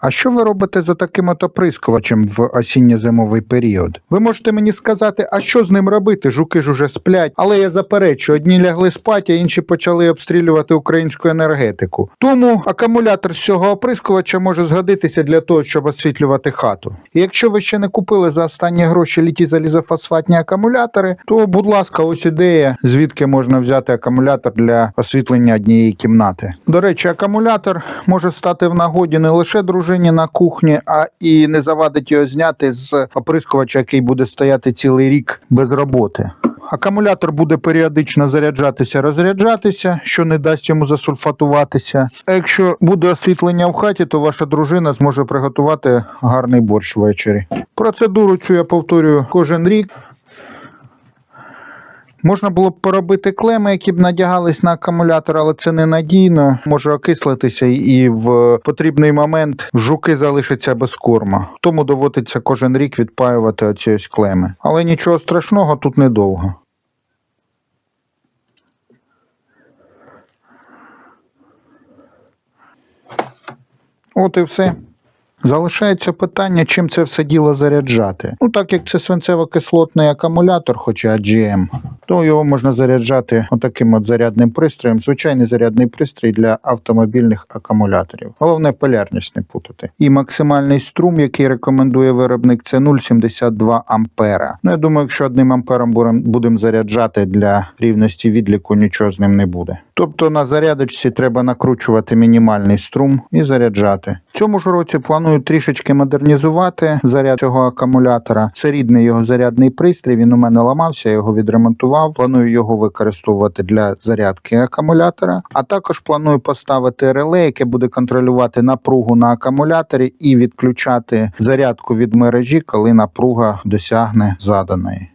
А що ви робите з таким от оприскувачем в осінньо-зимовий період? Ви можете мені сказати, а що з ним робити? Жуки ж уже сплять. Але я заперечу, одні лягли спати, а інші почали обстрілювати українську енергетику. Тому акумулятор з цього оприскувача може згодитися для того, щоб освітлювати хату. І якщо ви ще не купили за останні гроші літі залізофосфатні акумулятори, то, будь ласка, ось ідея, звідки можна взяти акумулятор для освітлення однієї кімнати. До речі, акумулятор може стати в нагоді не лише дружині на кухні, а і не завадить його зняти з оприскувача, який буде стояти цілий рік без роботи. Акумулятор буде періодично заряджатися, розряджатися, що не дасть йому засульфатуватися. А якщо буде освітлення в хаті, то ваша дружина зможе приготувати гарний борщ ввечері. Процедуру цю я повторюю кожен рік. Можна було б поробити клеми, які б надягались на акумулятор, але це ненадійно, може окислитися, і в потрібний момент жуки залишаться без корма. Тому доводиться кожен рік відпаювати оці ось клеми. Але нічого страшного тут недовго. От і все. Залишається питання, чим це все діло заряджати. Ну, так як це свинцево-кислотний акумулятор, хоча GM, то його можна заряджати отаким от зарядним пристроєм. Звичайний зарядний пристрій для автомобільних акумуляторів. Головне полярність не путати. І максимальний струм, який рекомендує виробник, це 0,72 ампера. Ну, я думаю, якщо одним ампером будемо заряджати для рівності відліку, нічого з ним не буде. Тобто на зарядочці треба накручувати мінімальний струм і заряджати. В цьому ж році планую трішечки модернізувати заряд цього акумулятора. Це рідний його зарядний пристрій. Він у мене ламався, я його відремонтував. Планую його використовувати для зарядки акумулятора. А також планую поставити реле, яке буде контролювати напругу на акумуляторі і відключати зарядку від мережі, коли напруга досягне заданої.